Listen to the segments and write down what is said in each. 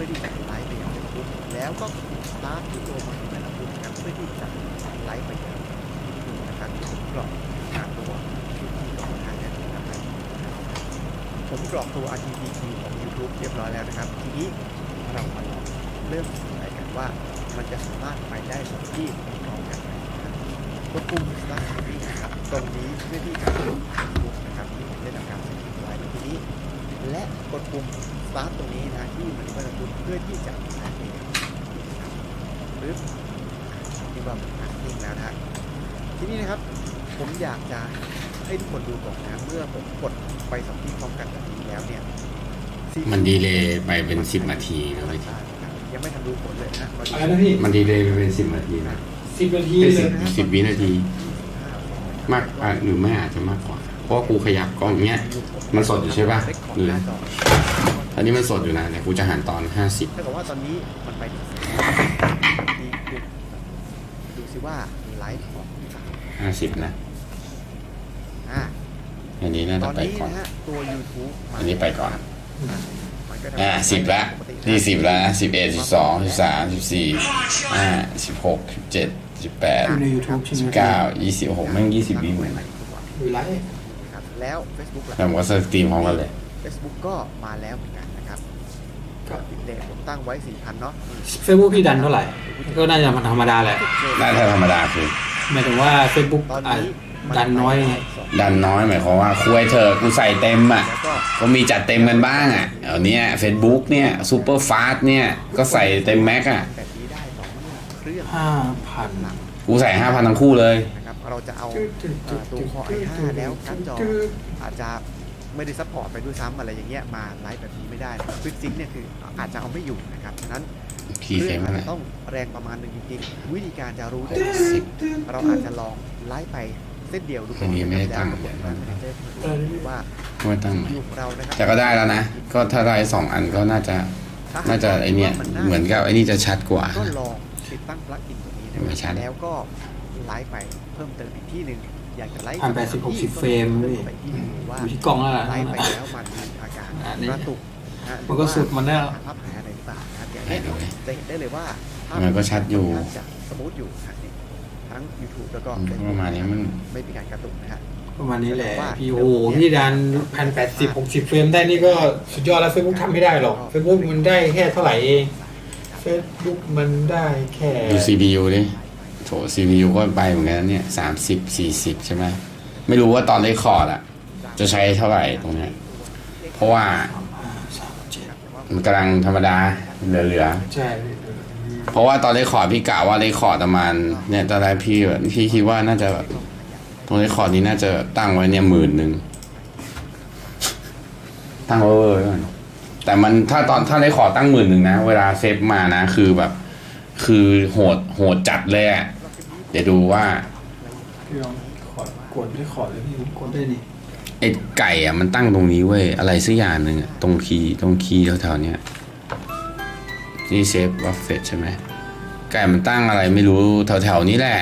พื่อที่จะไลฟ์ไปยังเฟซบุ๊กแล้วก็สตาร์ทที่ตัวของแต่ละกลุ่มนะครับเพื่อที่จะไลฟ์ไปยังยูทูบนะครับผมกรอกหาตัวที่กรอกทางนี้นะครับผมกรอกตัว RTPT ของ YouTube เรียบร้อยแล้วนะครับ ทีนี้เรามาลองเริ่มสายกันว่ามันจะสามารถไปได้สองที่พร้อมกันไหนะครับกดปุ่ม start streaming นะครับตรงนี้เพื่อที่จะกด Facebook นะครับที่ผมได้ทำการสไลฟ์เมื่อกี้นี้และกดปุ่ม start ตรงนี้นะที่มันก็จะปุ่มเพื่อที่จะแอดเองนะครับปึ๊บที่ว่ามันอัดเองแล้วนะฮะทีนี้นะครับผมอยากจะให้ทุกคนดูก่อนนะเมื่อผมกดไปสองที่พร้อมกันแบบนี้แล้วเนี่ยสิ่งมันดีเลย์ไปเป็นสิบนาทีนะเว้ยยังไม่ทันดูผลเลยนะมาดูอะไรนะพี่มันดีเลย์ไปเป็นสิบนาทีนะสิบนาทีเป็นเลสิยบสิบวินาที มากอะหรือไม่อาจจะมากกว่า เพราะว่ากูขยับกล้องเงี้ย มันสดอยู่ใช่ปะหรือต อนนี้มันสดอยู่นะเดี๋ยวกูจะหันตอนห้าสิบถ้าเกิดว่าตอนนี้มันไปถึงดีขึ้นดูซิว่าไลฟ์ของห้าสิบนะอ่าอันนี้น่าตจะอนไปนี้ก่อน นะฮะตัว YouTube มัอันนี้ไปก่อน มันก็ทำอ่าสิบละนี่สิบละสิบเอ็ดสิบสองสิบสามสิบสี่อ่าสิบหกสิบเจ็ดสิบแปดอยู่ใน YouTube ใช่ไหสิมบเก้ายี่สิบหกแม่งยี่สิบวิเหมือนกันดูไลฟ์ ครับแล้ว Facebook ล่ะ แต่ผมก็สตรีมพร้อมกันเลย Facebook ก็มาแล้วเหมือน กันนะครับก็ติดเลทผมตั้งไว้4,000เนาะเฟซบุ๊กพี่ดันเท่าไหร่ ก็น่าจะมันธรรมดาแหละได้ถ้าธรรมดาคือหมายถึงว่าเฟซบุ๊กตอนอะนี้มัดันน้อยไงดันน้อยหมายความว่าคุยเธอะกูใส่เต็มอะแล้วก็ก็มีจัดเต็มกันบ้างอะเอาเนี้ยเฟซบุ๊กเนี่ยซูเปอร์ฟาสเนี่ยก็ใส่เต็มแม็กอะแบบนี้ได้สองเครื่องห้าพันหลังกูใส่ห้าพันทั้งคู่เลยนะครับเราจะเอาเอ่อตัวคอ i5 แล้วการ์ดจออาจจะ ไม่ได้ซัพพอร์ตไปด้วยซ้ำอะไรอย่างเงี้ยมาไลฟ์แบบนี้ไม่ได้ควิกซิงเนี่ยคืออาจจะเอาไม่อยู่นะครับฉะนั้นพีเฟเรื่มองอาจอะไรจะต้องแรงประมาณหนึ่งจริงๆวิธีการจะรู้ได้เราอาจจะลองไลฟ์ไปเส้นเดียวดูก่อนอันนี้ไม่ได้ตั้งแล้วกดมาเจอว่าไม่ตั้งไหมอยู่ของเรานะครับแต่ก็ได้แล้วนะ ก็ถ้าได้สองอันก็น่าจะถ้หกน่าจะไอเนี่ยว่าเหมือนกับไอนี่จะชัดกว่าก็ลองติดตั้งปลั๊กอินตัวนี้นะไม่ชัดแล้วก็ไลฟ์ไปเพิ่มเติมอีกที่หนึ่ง อยากจะไลฟ์ผ่านไป10 60เฟรมเลยไปที่หนึ่งว่าอยู่ที่กล้องแล้วล่ะไลฟ์ไปแล้วมันมีอาการอันนี้กระตุกะมันก็สุดมันแน่หรือว่าภาพหายอะไรหรือเปล่านะครับอย่างไหนนี้ยดูดิจะเห็นได้เลยว่าภาพมันก็ชัดอยู่ค่นข้างจะสมูทอยู่นะนี่ทั้ง YouTube แล้วก็อืม Facebook ประมาณนี้มันไม่มีการกระตุกนะฮะประมาณนี้แหละพี่โอ้โหพี่ดันพันแปดสิบหกสิบเฟรมได้นี่ก็สุดยอดแล้วเฟซบุ๊กทำไม่ได้หรอกเฟซบุ๊กมันได้แค่เท่าไหร่เองเฟซบุ๊กมันได้แค่ดู CPU ดิ โถ CPU ก็ไปเหมือนกันนะเนี่ยสามสิบสี่สิบใช่ไหมไม่รู้ว่าตอนเลคคอร์ดอะจะใช้เท่าไหร่ตรงเนี้ยเพราะว่า มันกำลังธรรมดาเหลือใช่ๆเพราะว่าตอนเลคคอร์ดพี่กะว่าเลคคอร์ดประมาณเนี่ยตอนแรกพี่แบบพี่คิดว่าน่าจะแบบตรงเลคคอร์ดนี้น่าจะตั้งไว้เนี่ยหมื่นหนึ่งตั้งเวอร์ๆไว้ก่อนแต่มันถ้าตอนถ้าเลคคอร์ดตั้งหมื่นหนึ่งนะ เวลาเซฟมานะ คือแบบ คือโหดโหดจัดเลยอะเดี๋ยวดูว่าพี่ลองขอดกดได้ขอดเลยพี่ผมกดได้นี่ไอ้ไก่อะมันตั้งตรงนี้เว้ยอะไรสักอย่างหนึ่งอะตรงคีย์ตรงคีย์แถวๆเนี้ยนี่เซฟวัฟเฟตใช่ไหมไก่มันตั้งอะไรไม่รู้แถวๆนี้แหละ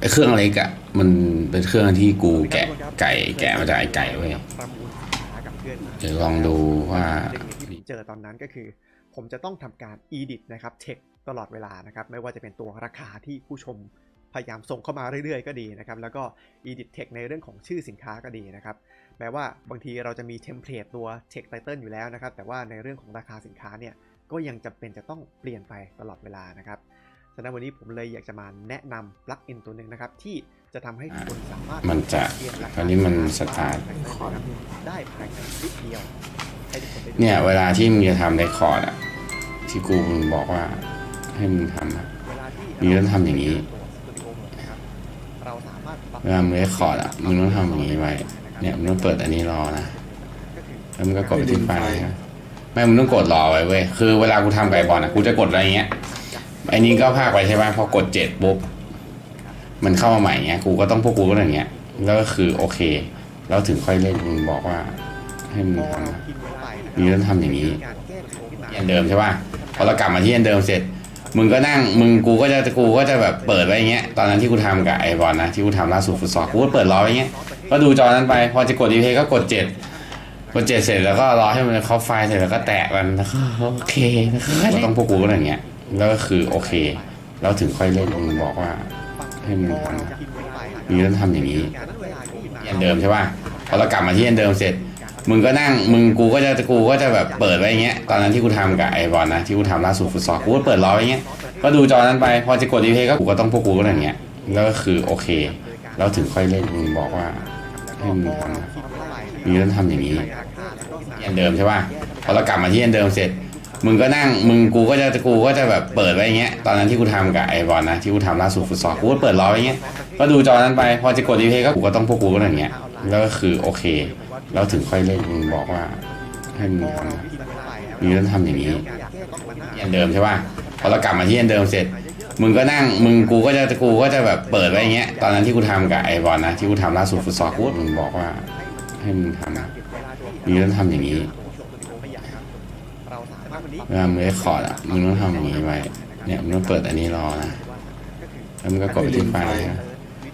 ไอ้เครื่องเล็กอะมันเป็นเครื่องที่กูแกะไก่แกะมาจากไอ้ไก่เว้ยประมูลสินค้ากับเพื่อนมาเดี๋ยวลองดูว่าเรื่องที่ผมเจอตอนนั้นก็คือ ผมจะต้องทำการ edit นะครับเช็ค ตลอดเวลานะครับ ไม่ว่าจะเป็นตัวราคาที่ผู้ชมพยายามส่งเข้ามาเรื่อยๆ ก็ดีนะครับ แล้วก็ edit text ในเรื่องของชื่อสินค้าก็ดีนะครับ แม้ว่าบางทีเราจะมีเทมเพลตตัว text title อยู่แล้วนะครับ แต่ว่าในเรื่องของราคาสินค้าเนี่ย ก็ยังจำเป็นจะต้องเปลี่ยนไปตลอดเวลานะครับฉะนั้นวันนี้ผมเลยอยากจะมาแนะนำปลั๊กอินตัวหนึ่งนะครับ ที่จะทำให้คุณสามารถมันจะเปลี่ยนราคคาราวนี้มันสตาร์ทได้ภายในคลิปเดียวให้ทุกคนได้ดูเนี่ยเวลาที่มึงจะทำเรคคอร์ดอะที่กูมึงบอกว่า ให้มึงทำอะเวลาที่มีต้องทำอย่างนี้เวลามึงเรคคอร์ดอะมึงต้องทำอย่างนี้ไว้เนี่ยมึงต้องเปิดอันนี้รอนะแล้วมึงก็กดไปที่ไฟล์ไม่มึงต้องกดรอไว้เว้ยคือเวลากูทำไก่บอลอะกูจะกดอะไรเงี้ยไอ้นี้ก็พากไปใช่ไหมพอกดเจ็ดปุ๊บมันเข้ามาใหม่เงี้ยกูก็ต้องพวกกูก็อย่างเงี้ยแล้วก็คือโอเคแล้วถึงค่อยเล่นมึงบอกว่า ให้มึงทำนะมพ์เวลาไปนะมีเรื่องทำอย่างนี้การแก้ไขขึ้นมาอันเดิมใช่ป่ะพอเรากลับมาที่อันเดิมเสร็จ มึงก็นั่งมึงกูก็จะกูก็จะแบบเปิดไว้อย่างเงี้ยตอนนั้นที่กูทำกับไอบอลนะที่กูทำล่าสุดฟุตซอลกูก็เปิดรอไว้อย่างเงี้ยก็ดูจอนั้นไป พอจะกดรีเพย์ก็กดเจ็ดโปรเจกต์เสร็จแล้วก็รอให้มันเข้าไฟล์เสร็จแล้วก็แตะมันแล้วก็โอเคแล้วก็ต้องพวกกูก็อย่างเงี้ยแล้วก็คือโอเค แล้วถึงค่อยเล่นมึงบอกว่า ให้มึงทำนะมึงต้องทำอย่างนี้อันเดิมใช่ป่ะพอเรากลับมาที่อันเดิมเสร็จ มึงก็นั่ง มึงกูก็จะกูก็จะแบบเปิดไว้อย่างเงี้ย ตอนนั้นที่กูทำกับไอ้บอลนะที่กูทำล่าสุดฟุตซอลกูก็เปิดรอไว้อย่างเงี้ย ก็ดูจอนั้นไป พอจะกดดีเพย์ก็กูก็ต้องพวกกูก็อย่างเงี้ย แล้วก็คือโอเค แล้วถึงค่อยเล่นมึงบอกว่าให้มึงทำนะมึงต้องทำอย่างนี้อันเดิมใช่ป่ะ พอเรากลับมาที่อันเดิมเสร็จ มึงก็นั่ง มึงกูก็จะกูก็จะแบบเปิดไว้อย่างเงี้ย ตอนนั้นที่กูทำกับไอ้บอลนะที่กูทำล่าสุดฟุตซอลกูก็เปิดรอไว้อย่างเงี้ย ก็ดูจอนั้นไป พอจะกดดีเพย์ก็กูก็ต้องพวกกูก็อย่างเงี้ย แล้วก็คือโอเคแล้วถึงค่อยเล่นมึงบอกว่าให้มึงทำมึงต้องทำอย่างนี้อันเดิมใช่ป่ะพอเรากลับมาที่อันเดิมเสร็จ มึงก็นั่งมึงกูก็จะกูก็จะแบบเปิดไว้อย่างเงี้ยตอนนั้นที่กูทำกับไอ้บอลนะที่กูทำล่าสุดฟุตซอลกูมึงบอกว่า ให้มึงทำนะมึงต้องทำอย่างนี้เราสามารถวันนี้เวลามึงได้คอร์ดอะมึงต้องทำอย่างนี้ไว้เนี่ยมึงต้องเปิดอันนี้รอนะแล้วมึงก็กดไปที่ไฟล์นะ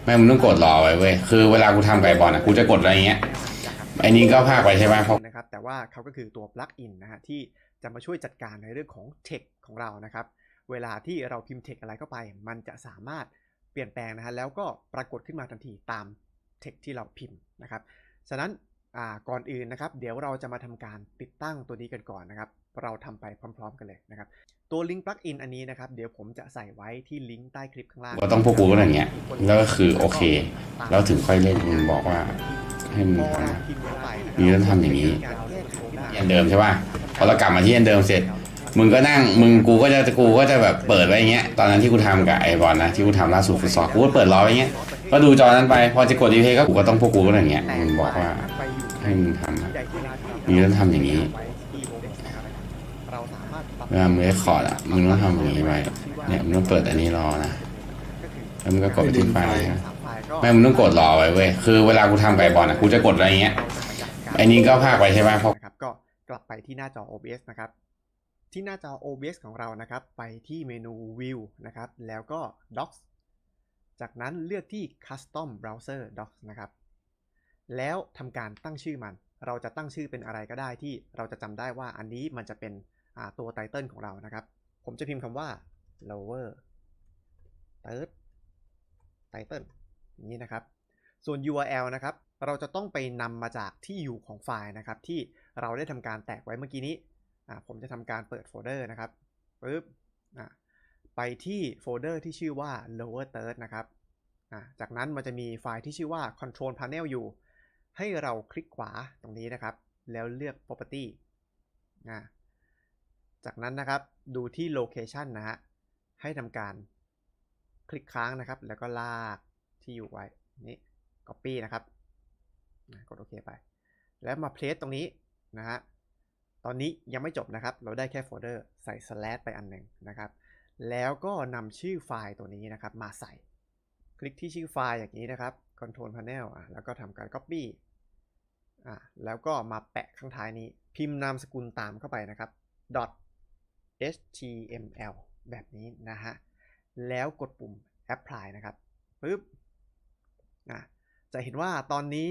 ไม่มึงต้องกดรอไว้เว้ยคือเวลากูทำไก่บอลอะกูจะกดอะไรเงี้ยไอ้นี้ก็พากไปใช่ไหมเพราะนะครับแต่ว่าเขาก็คือตัว plug-in นนะฮะที่จะมาช่วยจัดการในเรื่องของ text ของเรานะครับ เวลาที่เราพิมพ์ text อะไรเข้าไป มันจะสามารถเปลี่ยนแปลงนะฮะแล้วก็ปรากฏขึ้นมาทันทีตาม text ที่เราพิมพ์นะครับฉะนั้นก่อนอื่นนะครับ เดี๋ยวเราจะมาทำการติดตั้งตัวนี้กันก่อนนะครับ เราทำไปพร้อม ๆ กันเลยนะครับ ตัวลิงก์ plug-in อันนี้นะครับ เดี๋ยวผมจะใส่ไว้ที่ลิงก์ใต้คลิปข้างล่างก็ต้องพวกกูก็อย่างเงี้ย แล้วก็คือโอเค แล้วถึงค่อยเล่นมึงบอกว่าให้มึงทำนะมึงต้องทำอย่างนี้อันเดิมใช่ป่ะพอเรากลับมาที่อันเดิมเสร็จ มึงก็นั่ง มึงกูก็จะกูก็จะแบบเปิดไว้อย่างเงี้ย ตอนนั้นที่กูทำกับไอ้บอลนะที่กูทำล่าสุดฟุตซอลกูก็เปิดรอไว้อย่างเงี้ย ก็ดูจอนั้นไป พอจะกดดีเพย์ก็กูก็ต้องพวกกูก็อย่างเงี้ยมึงบอกว่าให้มึงทำนะมึงต้องทำอย่างนี้ เราสามารถปรับ เวลามึงได้คอร์ดอะมึงต้องทำอย่างนี้ไว้เนี่ยมึงต้องเปิดอันนี้รอนะแล้วมึงก็กดไปที่ไฟล์นะไม่มึงต้องกดรอไว้เว้ยคือเวลากูทำไก่บอลอะกูจะกดอะไรอย่างเงี้ยไอ้นี้ก็พากไปใช่ไหมเพราะนะครับก็กลับไปที่หน้าจอ OBS นะครับ ที่หน้าจอ OBS ของเรานะครับ ไปที่เมนู View นะครับ แล้วก็ Docs จากนั้นเลือกที่ Custom Browser Docs นะครับ แล้วทำการตั้งชื่อมัน เราจะตั้งชื่อเป็นอะไรก็ได้ที่เราจะจำได้ว่าอันนี้มันจะเป็นอ่า ตัวไตเติลของเรานะครับ ผมจะพิมพ์คำว่า lower third title อย่างนี้นะครับ ส่วน URL นะครับ เราจะต้องไปนำมาจากที่อยู่ของไฟล์นะครับ ที่เราได้ทำการแตกไว้เมื่อกี้นี้ผมจะทำการเปิดโฟลเดอร์นะครับปึ๊บไปที่โฟลเดอร์ที่ชื่อว่า lower third นะครับจากนั้นมันจะมีไฟล์ที่ชื่อว่า control panel อยู่ ให้เราคลิกขวาตรงนี้นะครับ แล้วเลือก property อ่า จากนั้นนะครับดูที่ location นะฮะให้ทำการคลิกค้างนะครับ แล้วก็ลากที่อยู่ไว้นี่ copy นะครับกดโอเคไป แล้วมา paste ตรงนี้นะฮะตอนนี้ยังไม่จบนะครับ เราได้แค่โฟลเดอร์ใส่ slash ไปอันหนึ่งนะครับ แล้วก็นำชื่อไฟล์ตัวนี้นะครับ มาใส่ คลิกที่ชื่อไฟล์อย่างนี้นะครับ control panel อะแล้วก็ทำการ copy อะแล้วก็มาแปะข้างท้ายนี้ พิมพ์นามสกุลตามเข้าไปนะครับ dot html แบบนี้นะฮะ แล้วกดปุ่ม apply นะครับปึ๊บอะจะเห็นว่าตอนนี้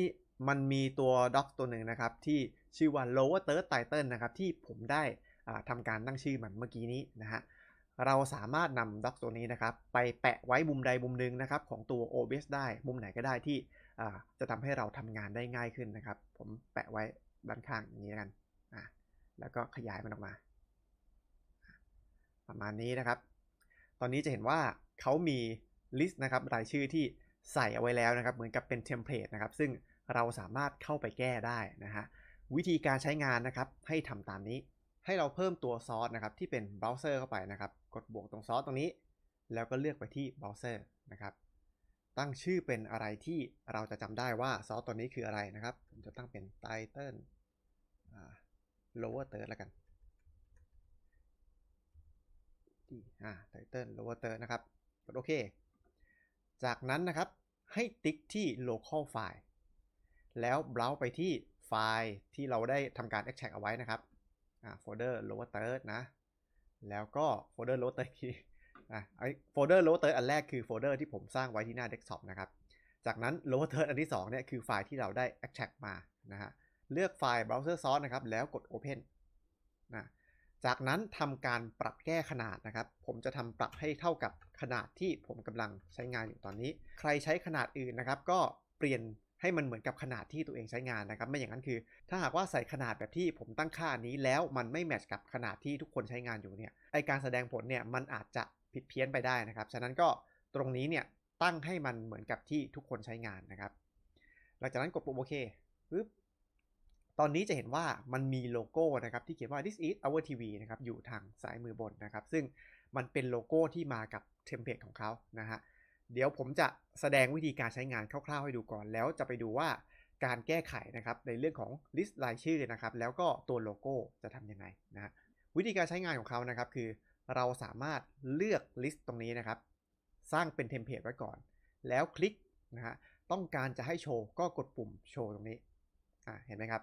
มันมีตัว doc ตัวหนึ่งนะครับ ที่ชื่อว่า lower third title นะครับ ที่ผมได้ทำการตั้งชื่อมันเมื่อกี้นี้นะฮะเราสามารถนำ doc ตัวนี้นะครับ ไปแปะไว้มุมใดมุมหนึ่งนะครับ ของตัว OBS ได้มุมไหนก็ได้ที่จะทำให้เราทำงานได้ง่ายขึ้นนะครับ ผมแปะไว้ด้านข้างอย่างนี้แล้วกันอะแล้วก็ขยายมันออกมา ประมาณนี้นะครับ ตอนนี้จะเห็นว่าเขามีลิสต์นะครับรายชื่อที่ใส่เอาไว้แล้วนะครับ เหมือนกับเป็นเทมเพลตนะครับ ซึ่งเราสามารถเข้าไปแก้ได้นะฮะ วิธีการใช้งานนะครับ ให้ทำตามนี้ ให้เราเพิ่มตัวซอสนะครับ ที่เป็นเบราว์เซอร์เข้าไปนะครับ กดบวกตรงซอสตรงนี้ แล้วก็เลือกไปที่เบราว์เซอร์นะครับ ตั้งชื่อเป็นอะไรที่เราจะจำได้ว่าซอสตัวนี้คืออะไรนะครับ ผมจะตั้งเป็น title อ่า lower third แล้วกัน ที่อ่า title lower third นะครับ กดโอเค จากนั้นนะครับให้ติ๊กที่ local file แล้วเบราว์ไปที่ไฟล์ที่เราได้ทำการ extract เอาไว้นะครับอ่า folder lower third นะ แล้วก็โฟลเดอร์ lower third ที่อะไอ้โฟลเดอร์ lower third อันแรกคือโฟลเดอร์ที่ผมสร้างไว้ที่หน้า desktop นะครับ จากนั้น lower third อันที่สองเนี่ยคือไฟล์ที่เราได้ extract มานะฮะเลือกไฟล์ browser source นะครับ แล้วกด open นะ จากนั้นทำการปรับแก้ขนาดนะครับ ผมจะทำปรับให้เท่ากับขนาดที่ผมกำลังใช้งานอยู่ตอนนี้ ใครใช้ขนาดอื่นนะครับ ก็เปลี่ยนให้มันเหมือนกับขนาดที่ตัวเองใช้งานนะครับ ไม่อย่างนั้นคือ ถ้าหากว่าใส่ขนาดแบบที่ผมตั้งค่านี้แล้วมันไม่แมทช์กับขนาดที่ทุกคนใช้งานอยู่เนี่ยไอการแสดงผลเนี่ยมันอาจจะผิดเพี้ยนไปได้นะครับ ฉะนั้นก็ตรงนี้เนี่ยตั้งให้มันเหมือนกับที่ทุกคนใช้งานนะครับ หลังจากนั้นกดปุ่มโอเคปึ๊บ ตอนนี้จะเห็นว่ามันมีโลโก้นะครับที่เขียนว่า this is our TV นะครับอยู่ทางซ้ายมือบนนะครับ ซึ่งมันเป็นโลโก้ที่มากับเทมเพลตของเขานะฮะเดี๋ยวผมจะแสดงวิธีการใช้งานคร่าวๆ ให้ดูก่อน แล้วจะไปดูว่าการแก้ไขนะครับในเรื่องของ list รายชื่อนะครับ แล้วก็ตัวโลโก้จะทำยังไงนะวิธีการใช้งานของเขานะครับคือ เราสามารถเลือก list ตรงนี้นะครับ สร้างเป็นเทมเพลตไว้ก่อน แล้วคลิกนะฮะต้องการจะให้โชว์ก็กดปุ่มโชว์ตรงนี้อ่าเห็นไหมครับ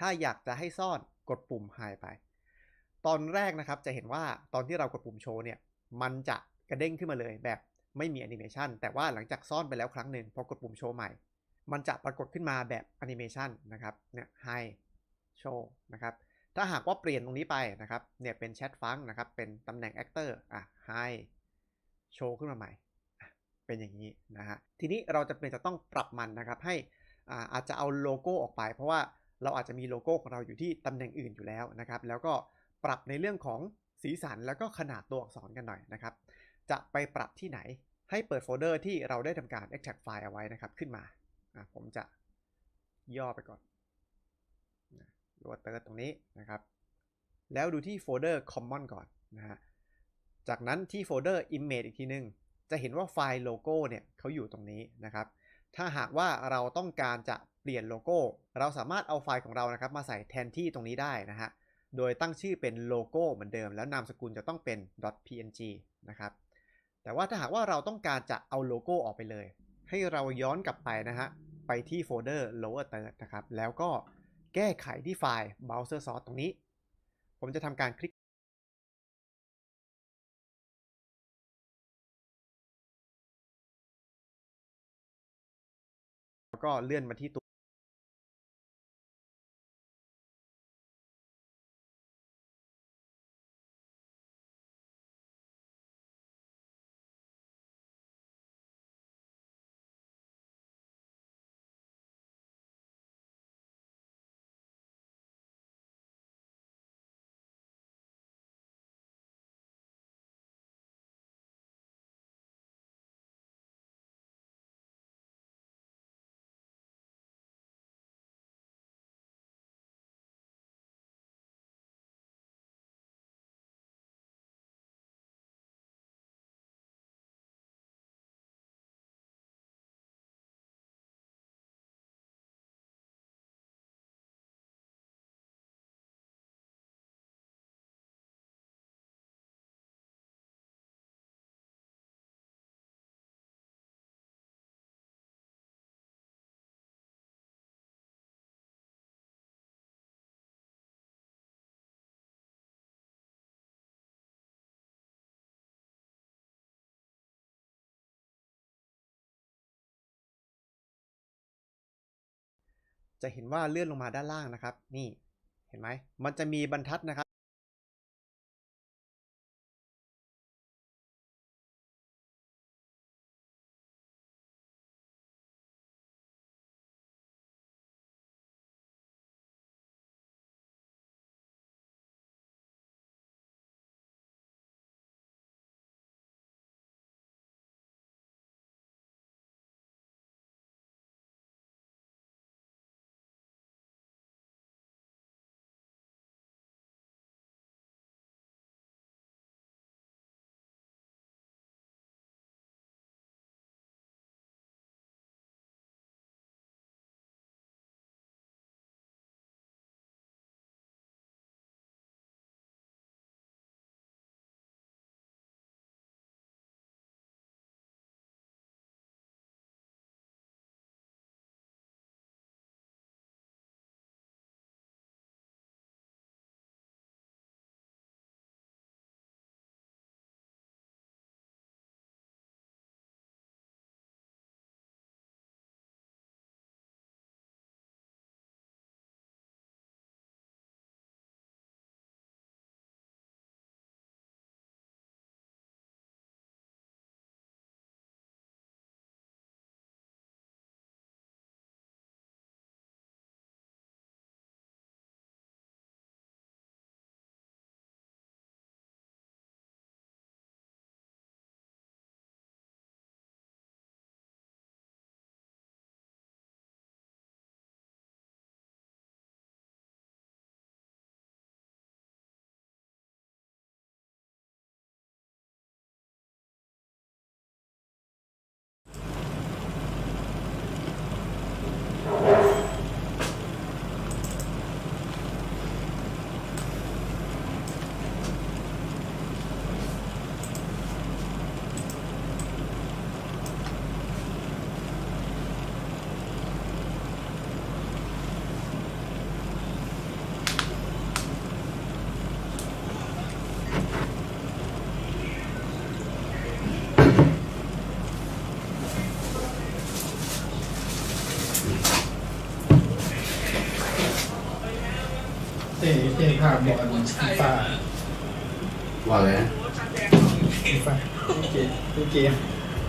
ถ้าอยากจะให้ซ่อนกดปุ่ม hide ไป ตอนแรกนะครับจะเห็นว่าตอนที่เรากดปุ่มโชว์เนี่ย มันจะกระเด้งขึ้นมาเลยแบบไม่มีแอนิเมชันแต่ว่าหลังจากซ่อนไปแล้วครั้งหนึ่งพอกดปุ่มโชว์ใหม่ มันจะปรากฏขึ้นมาแบบแอนิเมชันนะครับเนี่ย hide show นะครับถ้าหากว่าเปลี่ยนตรงนี้ไปนะครับเนี่ยเป็นแชทฟังนะครับเป็นตำแหน่ง actor อะ hide show ขึ้นมาใหม่ เป็นอย่างนี้นะฮะทีนี้เราจะเป็นจะต้องปรับมันนะครับให้อ่าอาจจะเอาโลโก้ออกไป เพราะว่า เราอาจจะมีโลโก้ของเราอยู่ที่ตำแหน่งอื่นอยู่แล้วนะครับ แล้วก็ปรับในเรื่องของสีสันแล้วก็ขนาดตัวอักษรกันหน่อยนะครับ จะไปปรับที่ไหนให้เปิดโฟลเดอร์ที่เราได้ทำการ extract ไฟล์เอาไว้นะครับขึ้นมา ผมจะย่อไปก่อนหรือว่าเติร์ดตรงนี้นะครับ แล้วดูที่โฟลเดอร์ common ก่อนนะฮะ จากนั้นที่โฟลเดอร์ image อีกทีนึง จะเห็นว่าไฟล์โลโก้เนี่ยเขาอยู่ตรงนี้นะครับ ถ้าหากว่าเราต้องการจะ เปลี่ยนโลโก้ เราสามารถเอาไฟล์ของเรานะครับมาใส่แทนที่ตรงนี้ได้นะฮะ โดยตั้งชื่อเป็นโลโก้เหมือนเดิม แล้วนามสกุลจะต้องเป็น .png นะครับ แต่ว่าถ้าหากว่าเราต้องการจะเอาโลโก้ออกไปเลย ให้เราย้อนกลับไปนะฮะ ไปที่โฟลเดอร์ lower third นะครับ แล้วก็แก้ไขที่ไฟล์ browser source ตรงนี้ ผมจะทำการคลิกแล้วก็เลื่อนมาที่ตัว จะเห็นว่าเลื่อนลงมาด้านล่างนะครับ นี่เห็นไหมมันจะมีบรรทัดนะครับาพบอลฟีฟ่าว่าเลยนะฟีฟ่าเกมเกม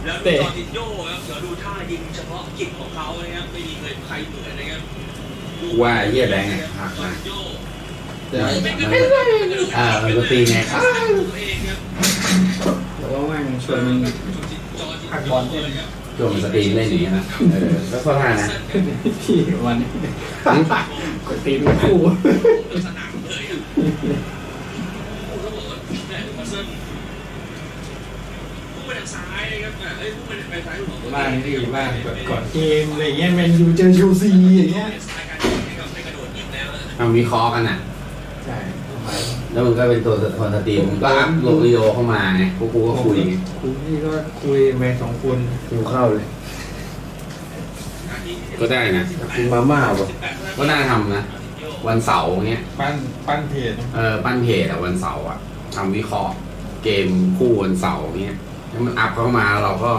แล้วดูจอร์จินโญ่ครับเดี๋ยวดูท่ายิงเฉพาะกิจของเขานะครับไม่มีใครเหมือนนะครับว่าเยี่ยแบงค์ไงหักจอมาร์จินโญ่เดี๋ยวอ่ามันก็ตีไงครับตัวเองครับแล้วว่าแม่งชวนมึงจอร์จินหักบโญ่อลเล่นนะครับโจมนสตรีมเล่นอย่างนี้นะเออแล้วก็ท่านะที่วันนี้กดตีนคู่ สนามเลยอะโอ้โหแล้วบอกว่าแหม่มาเซิร์นพุ่งไปทางซ้ายนะครับแหม่เอ้ยพุ่งไปไปซ้ายหัวบ้านที่บ้านกดก่อนเกมอะไรเงี้ยแมนยูเจอเชลซีอย่างเงี้ยสไตล์การยิงนะครับไม่กระโดดยิงแล้วนะเอาวิเคราะห์กันอะ ใช่แล้วมันก็เป็นตัวคนสตรีมผมก็อัพโหลดวิดีโอเข้ามาไงพวกกูก็คุยไงคุณพี่ก็คุยไปสองคนหิวข้าวเลยก็ได้นะ กินมาม่าบ่ก็น่าทำนะ วันเสาร์เงี้ยปั้นปั้นเพจเออปั้นเพจอะวันเสาร์อะทำวิเคราะห์เกมคู่วันเสาร์เงี้ยแล้วมันอัพเข้ามาเราก็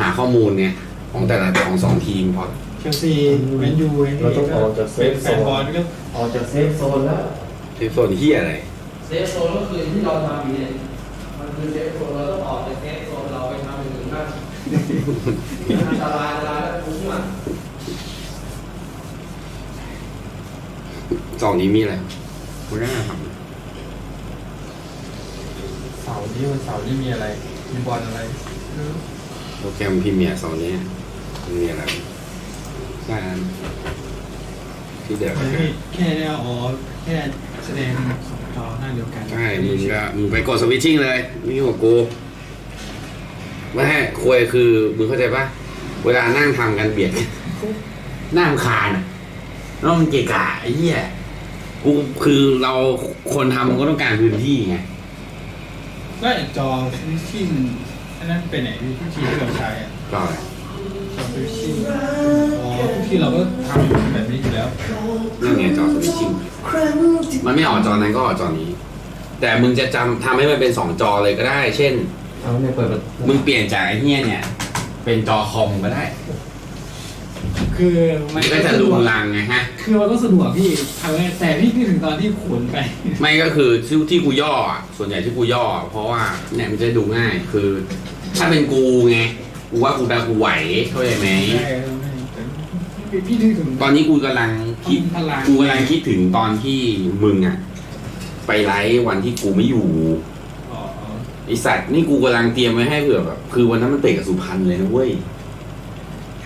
หาข้อมูลไงของแต่ละของสองทีมพอเชลซีแมนยูไอ้เราต้องออกจากเซเป็นฟแฟโซนบอลนก็ออกจากเซฟโซนแล้วทีมโซนที่อะไรเซฟโซนก็คือที่เราทำอยู่เนี่ยมันคือเซฟโซนเราต้องออกจากเซฟโซนเราไปทำอย่างอื่นบ้างอันตรายอันตรายแล้วคุ้มอะ สองนี้มีอะไรคุณน่าทเสาร์นี้วันเสาร์นี้มีอะไร มีบอลอะไรำโปรแกรมพรีเมียร์สองนี้มันมีอะไรใช่นั้นที่เดียวมันไม่แค่เนี่ยอ๋อแค่แสดงสองจอหน้าเดียวกันใช่มึงก็มึงไปกดสวิตชิ่งเลยไม่ยุ่งกับกูไม่ให้คุยคือมึงเข้าใจปะเวลานั่งทำกันเบียดกันน่ารำคาญอะแล้วมันเกะกะไอ้เหี้ย กูคือเราคนทำมันก็ต้องการพื้นที่ไง ก็จอฟิชชิ่งอันนั้นเป็นไหนพี่ทุกทีที่เราใช้อะก็อะไรจอฟิชชิ่งอ๋อทุกทีเราก็ทำแบบนี้อยู่แล้วนั่นไงจอสวิตชิ่งมันไม่ออกจอนั้นก็ออกจอนี้ แต่มึงจะจำทำให้มันเป็นสองจอเลยก็ได้ เช่น เอาเนี่ยเปิดประตูมึงเปลี่ยนจากไอ้เหี้ยเนี่ย เป็นจอคอมก็ได้ คือมัมันนก็จะลุงลังไงฮะ คือมันก็สะดวกพี่ทำได้แต่พี่นึกถึงตอนที่ขนไป ไม่ก็คือที่ที่กูย่ออะส่วนใหญ่ที่กูย่อ เพราะว่าเนี่ยมันจะดูง่าย คือ ถ้าเป็นกูไง กูว่ากูได้กูไหวเข้าใจไหมใช่ไม่แต่พี่นึกถึง ตอนนี้กูกำลังคิด พลัง กูกำลังคิดถึงตอนที่มึงอะไปไลฟ์วันที่กูไม่อยู่อ๋อไอสัตว์นี่กูกำลังเตรียมไว้ให้เผื่อแบบ คือวันนั้นมันเตะกับสุพรรณเลยนะเว้ยไ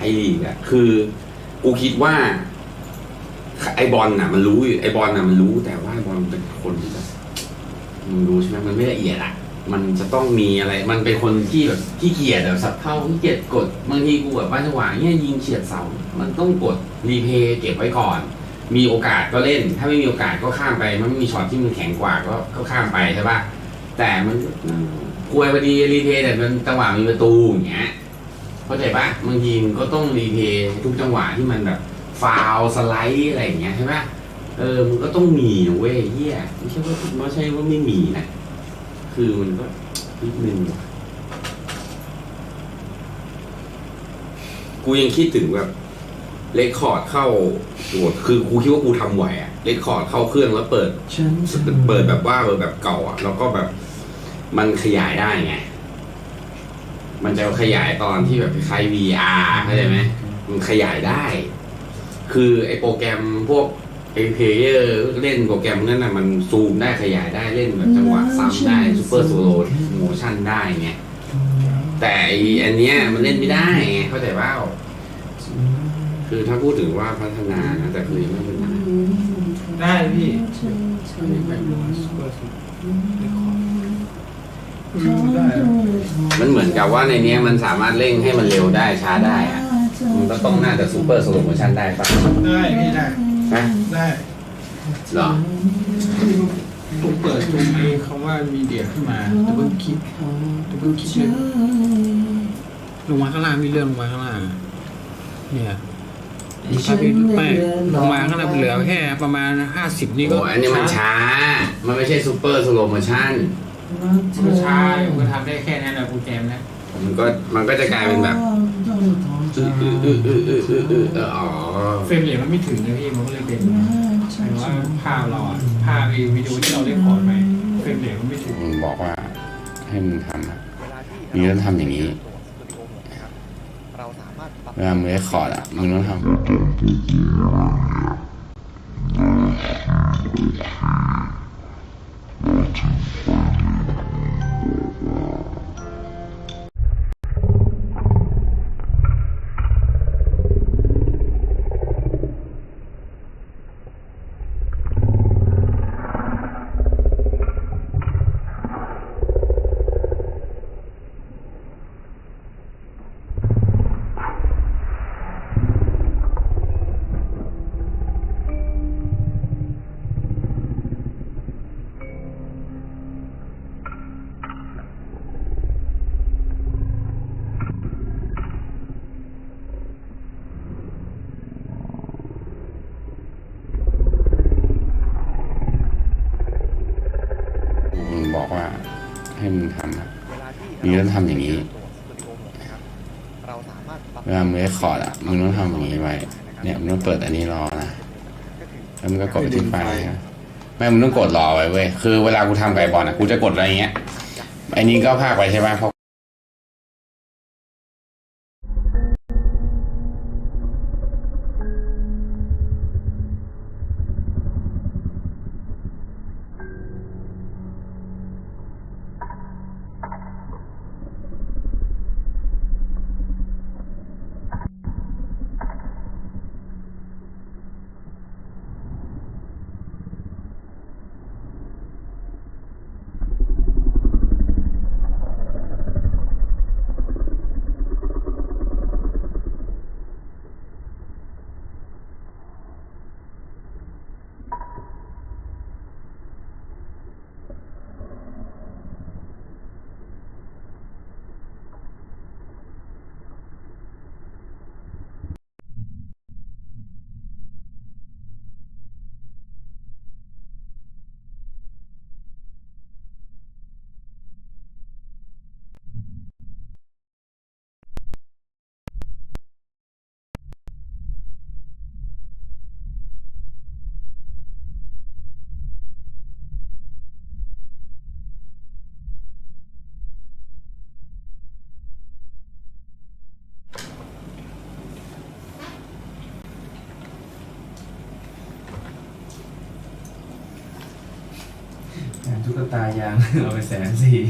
ทยลีกอะคือ กูคิดว่า ไอบอลน่ะ มันรู้อยู่ไอบอลน่ะมันรู้แต่ว่าไอบอลมันเป็นคนที่แบบมึงรู้ใช่ไหมมันไม่ละเอียดอะมันจะต้องมีอะไร มันเป็นคนที่แบบที่เกียจแบบสับเข้าที่เกียจกดบางทีกูแบบบ้าจังหวะเนี่ยยิงเฉียดเสา มันต้องกดรีเพย์เก็บไว้ก่อน มีโอกาสก็เล่น ถ้าไม่มีโอกาสก็ข้ามไป มันไม่มีช็อตที่มันแข็งกว่าก็ก็ข้ามไปใช่ปะแต่มันควยพอดีรีเพย์แต่มันจังหวะมีประตูอย่างเงี้ย เข้าใจปะบางทีมันก็ต้องรีเพย์ทุกจังหวะที่มันแบบฟาวล์สไลด์อะไรอย่างเงี้ยใช่ปะเออมันก็ต้องมีนะเว้ยเฮียไม่ใช่ว่าไม่ใช่ว่าไม่มีนะคือมันก็นิดนึงว่ะกูยังคิดถึงแบบเลคคอร์ดเข้าโหมดคือกูคิดว่ากูทำไหวอะเลคคอร์ดเข้าเครื่องแล้วเปิดฉันเปิดแบบว่าเปิดแบบเก่าอะแล้วก็แบบมันขยายได้ไง มันจะขยายตอนที่แบบคล้าย VR เข้าใจไหมมันขยายได้ คือไอโปรแกรมพวกไอเพลเยอร์เล่นโปรแกรมนั้นน่ะมันซูมได้ขยายได้เล่นแบบจังหวะซ้ำได้ซูเปอร์โซโลโมชั่นได้ไงแต่ไออันเนี้ยมันเล่นไม่ได้ไงเข้าใจเปล่าคือถ้าพูดถึงว่าพัฒนานะแต่คือยังไม่เป็นไรได้พี่ไม่แบบซูเปอร์สุดได้ มันเหมือนกับว่าในเนี้ยมันสามารถเร่งให้มันเร็วได้ช้าได้อะมันก็ต้องน่าจะซูเปอร์สโลโมชันได้ปะได้พี่ได้ฮะได้เหรอผมเปิดตรงนี้คำว่ามีเดียขึ้นมาดับเบิลคลิกดับเบิลคลิกเลยลงมาข้างล่างมีเรื่องลงมาข้างล่างอะเนี่ยถ้าพี่ไม่ลงมาข้างล่างเหลือแค่ประมาณห้าสิบนี่ก็โอ้อันนี้มันช้า มันไม่ใช่ซูเปอร์สโลโมชัน ก็ช้าผมก็ทำได้แค่นั้นแหละโปรแกรมนะมันก็มันก็จะกลายเป็นแบบอืออืออืออืออืออือเอออ๋อเฟรมเรทมันไม่ถึงนะพี่มันก็เลยเป็นหมายว่าภาพเราอะภาพไอ้วิดีโอที่เราเล่นก่อนไปเฟรมเรทมันไม่ถึงมึงบอกว่าให้มึงทำอะเวลาที่มึงต้องทำอย่างนี้ตัวสตูดิโอโหมดนะครับเราสามารถปรับเวลามึงได้คอร์ดอะมึงต้องทำ งต้องทำอย่างนี้เวลามึงเรคคอร์ดอะมึงต้องทำอย่างนี้ไว้เนี่ยมึงต้องเปิดอันนี้รอนะแล้วมึงก็กดไปที่ไฟล์นะไม่มึงต้องกดรอไว้เว้ยคือเวลากูทำไก่บอลอะกูจะกดอะไรเงี้ยไอ้นี้ก็พากไปใช่ไหมเพราะ ตุ๊กตา ยางเอาไปแสนสี่